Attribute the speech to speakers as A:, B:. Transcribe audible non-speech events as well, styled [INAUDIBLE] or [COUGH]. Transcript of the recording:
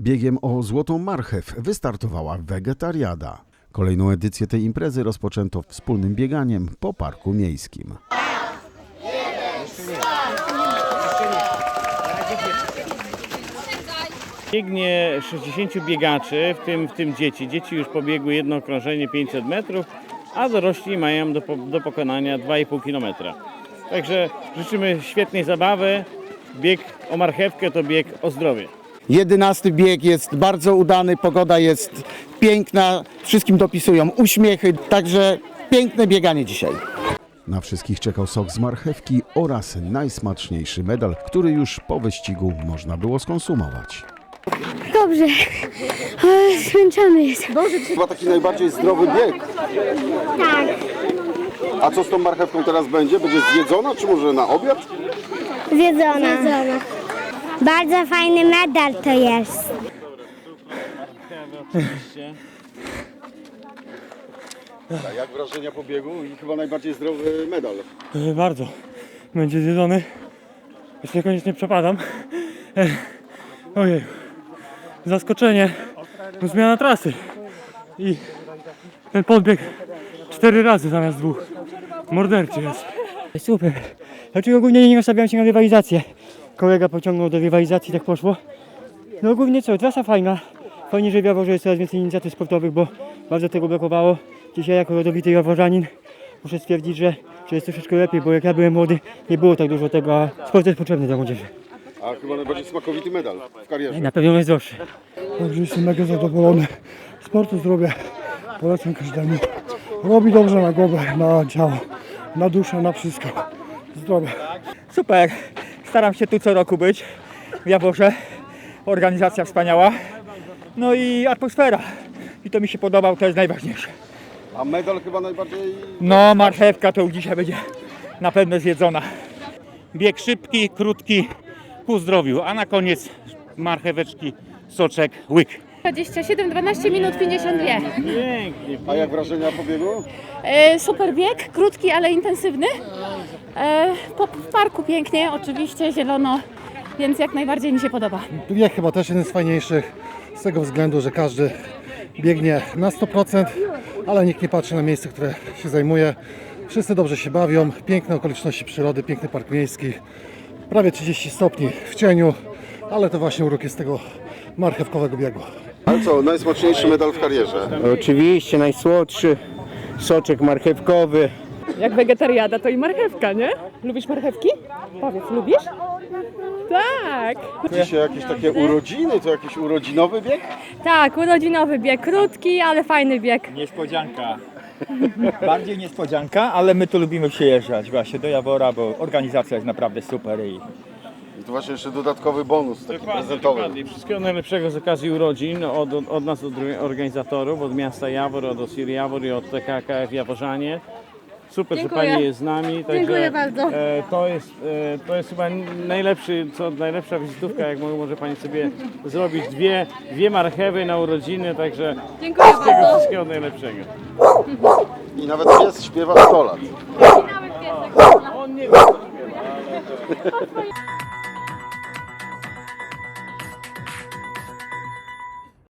A: Biegiem o Złotą Marchew wystartowała Wegetariada. Kolejną edycję tej imprezy rozpoczęto wspólnym bieganiem po parku miejskim.
B: Biegnie 60 biegaczy, w tym, w tym dzieci. Dzieci już pobiegły jedno okrążenie 500 metrów, a dorośli mają do, do pokonania 2,5 km. Także życzymy świetnej zabawy. Bieg o marchewkę to bieg o zdrowie.
C: Jedenasty bieg jest bardzo udany, pogoda jest piękna, wszystkim dopisują uśmiechy, także piękne bieganie dzisiaj.
A: Na wszystkich czekał sok z marchewki oraz najsmaczniejszy medal, który już po wyścigu można było skonsumować.
D: Dobrze. Ale zmęczony jest.
E: Chyba taki najbardziej zdrowy bieg.
D: Tak.
E: A co z tą marchewką teraz będzie? Będzie zjedzona, czy może na obiad?
D: Zjedzona. Bardzo fajny medal to jest.
E: A jak wrażenia po biegu? I chyba najbardziej zdrowy medal.
F: E, Bardzo. Będzie zjedzony. Jeszcze niekoniecznie przepadam. E, Ojej. Zaskoczenie. No, Zmiana trasy. I ten podbieg cztery razy zamiast dwóch. Morderczy jest. Super. Znaczy ogólnie nie nastawiałem się na rywalizację. Kolega pociągnął do rywalizacji, tak poszło. No ogólnie co, trasa fajna. Fajnie, że w Jaworze jest coraz więcej inicjatyw sportowych, bo bardzo tego brakowało. Dzisiaj jako rodowity jaworzanin muszę stwierdzić, że, że jest troszeczkę lepiej, bo jak ja byłem młody, nie było tak dużo tego, a sport jest potrzebny dla młodzieży.
E: A chyba najbardziej smakowity medal w karierze.
F: Na pewno jest droższy.
G: Także jestem mega zadowolony. Sportu zdrowia polecam każdemu. Robi dobrze na głowę, na ciało, na duszę, na wszystko. Zdrowia.
H: Super. Staram się tu co roku być w Jaworze. Organizacja wspaniała. No i atmosfera. I to mi się podobał, to jest najważniejsze.
E: A medal chyba najbardziej...
H: No, marchewka to dzisiaj będzie na pewno zjedzona.
B: Bieg szybki, krótki, ku zdrowiu, a na koniec marcheweczki, soczek, łyk.
I: 27, 12 minut 52.
B: Pięknie.
E: A jak wrażenia po biegu?
I: E, super bieg, krótki, ale intensywny. E, po, w parku pięknie, oczywiście zielono, więc jak najbardziej mi się podoba.
G: Bieg chyba też jeden z fajniejszych z tego względu, że każdy biegnie na 100%, ale nikt nie patrzy na miejsce, które się zajmuje. Wszyscy dobrze się bawią, piękne okoliczności przyrody, piękny park miejski, prawie 30 stopni w cieniu, ale to właśnie urok jest tego marchewkowego biegu.
E: Ale co, najsmaczniejszy medal w karierze?
C: Oczywiście najsłodszy soczek marchewkowy.
I: Jak wegetariada to i marchewka, nie? Lubisz marchewki? Powiedz, lubisz? Tak.
E: Dzisiaj jakieś takie urodziny, to jakiś urodzinowy bieg?
I: Tak, urodzinowy bieg, krótki, ale fajny bieg.
H: Niespodzianka. Bardziej niespodzianka, ale my tu lubimy przyjeżdżać właśnie do Jawora, bo organizacja jest naprawdę super i
E: I to właśnie jeszcze dodatkowy bonus taki
B: Dokładnie,
E: prezentowy.
B: dokładnie. Wszystkiego najlepszego z okazji urodzin od, od, nas, od organizatorów, od miasta Jawor, od Osir Jawor i od TKKF Jaworzanie. Super,
I: Dziękuję.
B: że Pani jest z nami. Także,
I: Dziękuję bardzo.
B: E, to, jest, e, to jest chyba najlepszy, co, najlepsza wizytówka, jak mo- może Pani sobie zrobić. Dwie, dwie marchewy na urodziny, także
I: Dziękuję
B: wszystkiego, wszystkiego najlepszego.
E: I nawet pies śpiewa 100 lat.
B: On nie wie, co śpiewa, ale... [LAUGHS]